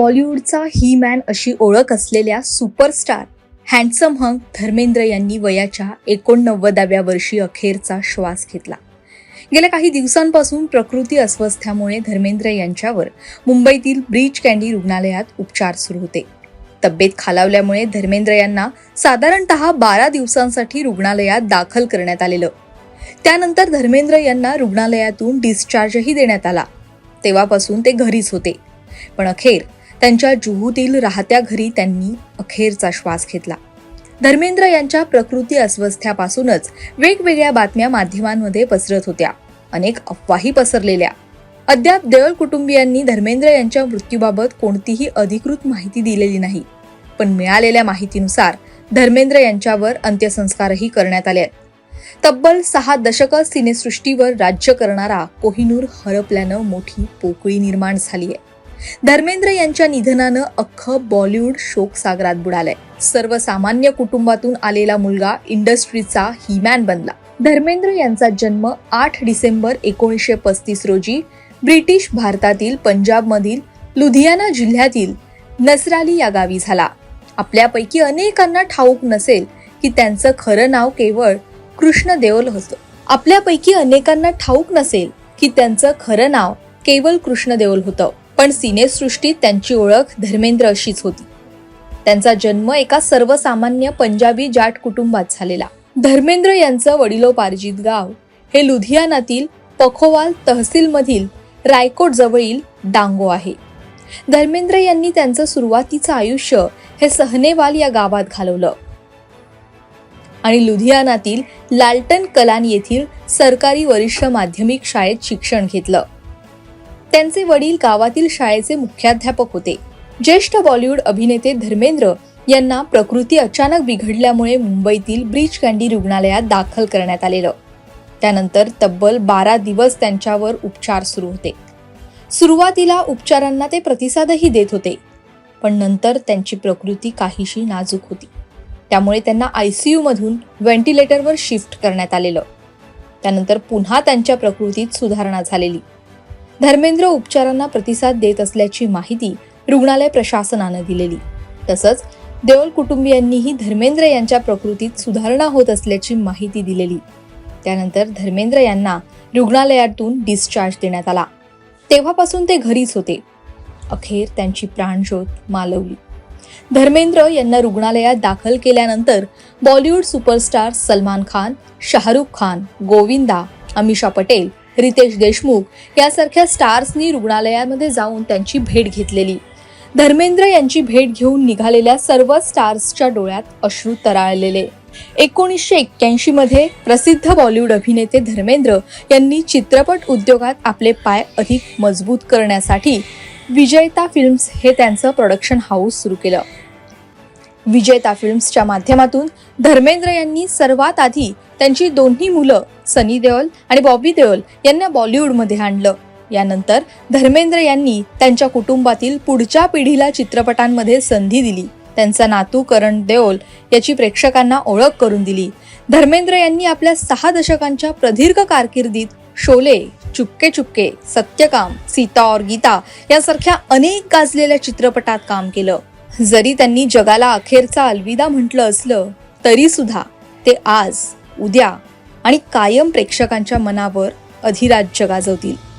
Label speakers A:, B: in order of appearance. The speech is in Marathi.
A: बॉलिवूडचा ही मॅन अशी ओळख असलेल्या सुपरस्टार हँडसम हंक धर्मेंद्र यांनी वयाच्या एकोणनव्वदाव्या वर्षी अखेरचा श्वास घेतला. गेल्या काही दिवसांपासून प्रकृती अस्वस्थ्यामुळे धर्मेंद्र यांच्यावर मुंबईतील ब्रीच कँडी रुग्णालयात उपचार सुरू होते. तब्येत खालावल्यामुळे धर्मेंद्र यांना साधारणतः बारा दिवसांसाठी रुग्णालयात दाखल करण्यात आलेलं. त्यानंतर धर्मेंद्र यांना रुग्णालयातून डिस्चार्जही देण्यात आला. तेव्हापासून ते घरीच होते. पण अखेर त्यांच्या जुहूतील राहत्या घरी त्यांनी अखेरचा श्वास घेतला. धर्मेंद्र यांच्या प्रकृती अस्वस्थ्यापासूनच वेगवेगळ्या बातम्या माध्यमांमध्ये पसरत होत्या. अनेक अफवाही पसरलेल्या. अद्याप देवल कुटुंबियांनी धर्मेंद्र यांच्या मृत्यूबाबत कोणतीही अधिकृत माहिती दिलेली नाही. पण मिळालेल्या माहितीनुसार धर्मेंद्र यांच्यावर अंत्यसंस्कारही करण्यात आले आहेत. तब्बल सहा दशकं सिनेसृष्टीवर राज्य करणारा कोहिनूर हरपल्यानं मोठी पोकळी निर्माण झाली आहे. धर्मेंद्र यांच्या निधनानं अख्खं बॉलिवूड शोकसागरात बुडालंय. सर्वसामान्य कुटुंबातून आलेला मुलगा इंडस्ट्रीचा हिमॅन बनला. धर्मेंद्र यांचा जन्म आठ डिसेंबर एकोणीसशे पस्तीस रोजी ब्रिटिश भारतातील पंजाबमधील लुधियाना जिल्ह्यातील नसराली या गावी झाला. आपल्यापैकी अनेकांना ठाऊक नसेल की त्यांचं खरं नाव केवळ कृष्ण देओल होतं. आपल्यापैकी अनेकांना ठाऊक नसेल की त्यांचं खरं नाव केवळ कृष्ण देओल होतं. पण सिनेसृष्टीत त्यांची ओळख धर्मेंद्र अशीच होती. त्यांचा जन्म एका सर्वसामान्य पंजाबी जाट कुटुंबात झालेला. धर्मेंद्र यांचं वडिलोपार्जित गाव हे लुधियानातील पखोवाल तहसीलमधील रायकोट जवळील डांगो आहे. धर्मेंद्र यांनी त्यांचं सुरुवातीचं आयुष्य हे सहनेवाल या गावात घालवलं. आणि लुधियानातील लालटन कलान येथील सरकारी वरिष्ठ माध्यमिक शाळेत शिक्षण घेतलं. त्यांचे वडील गावातील शाळेचे मुख्याध्यापक होते. ज्येष्ठ बॉलिवूड अभिनेते धर्मेंद्र यांना प्रकृती अचानक बिघडल्यामुळे मुंबईतील ब्रीच कँडी रुग्णालयात दाखल करण्यात आलेलं. त्यानंतर तब्बल बारा दिवस त्यांच्यावर उपचार सुरू होते. सुरुवातीला उपचारांना ते प्रतिसादही देत होते पण नंतर त्यांची प्रकृती काहीशी नाजूक होती. त्यामुळे त्यांना आय सी मधून व्हेंटिलेटरवर शिफ्ट करण्यात आलेलं. त्यानंतर पुन्हा त्यांच्या प्रकृतीत सुधारणा झालेली. धर्मेंद्र उपचारांना प्रतिसाद देत असल्याची माहिती रुग्णालय प्रशासनानं दिलेली. तसंच देओल कुटुंबियांनीही धर्मेंद्र यांच्या प्रकृतीत सुधारणा होत असल्याची माहिती दिलेली. त्यानंतर धर्मेंद्र यांना रुग्णालयातून डिस्चार्ज देण्यात आला. तेव्हापासून ते घरीच होते. अखेर त्यांची प्राणज्योत मालवली. धर्मेंद्र यांना रुग्णालयात दाखल केल्यानंतर बॉलिवूड सुपरस्टार सलमान खान शाहरुख खान गोविंदा अमिषा पटेल रितेश देशमुख यासारख्या स्टार्सनी रुग्णालयामध्ये जाऊन त्यांची भेट घेतलेली. धर्मेंद्र यांची भेट घेऊन निघालेल्या सर्व स्टार्सच्या डोळ्यात अश्रू तराळलेले. एकोणीसशे एक्क्याऐंशी मध्ये प्रसिद्ध बॉलिवूड अभिनेते धर्मेंद्र यांनी चित्रपट उद्योगात आपले पाय अधिक मजबूत करण्यासाठी विजयता फिल्म्स हे त्यांचं प्रोडक्शन हाऊस सुरू केलं. विजेता फिल्म्सच्या माध्यमातून धर्मेंद्र यांनी सर्वात आधी त्यांची दोन्ही मुलं सनी देओल आणि बॉबी देओल यांना बॉलिवूडमध्ये आणलं. यानंतर धर्मेंद्र यांनी त्यांच्या कुटुंबातील पुढच्या पिढीला चित्रपटांमध्ये संधी दिली. त्यांचा नातू करण देओल याची प्रेक्षकांना ओळख करून दिली. धर्मेंद्र यांनी आपल्या सहा दशकांच्या प्रदीर्घ कारकिर्दीत शोले चुपके चुपके सत्यकाम सीता और गीता यासारख्या अनेक गाजलेल्या चित्रपटात काम केलं. जरी त्यांनी जगाला अखेरचा अलविदा म्हटलं असलं तरी सुद्धा ते आज उद्या आणि कायम प्रेक्षकांच्या मनावर अधिराज्य गाजवतील.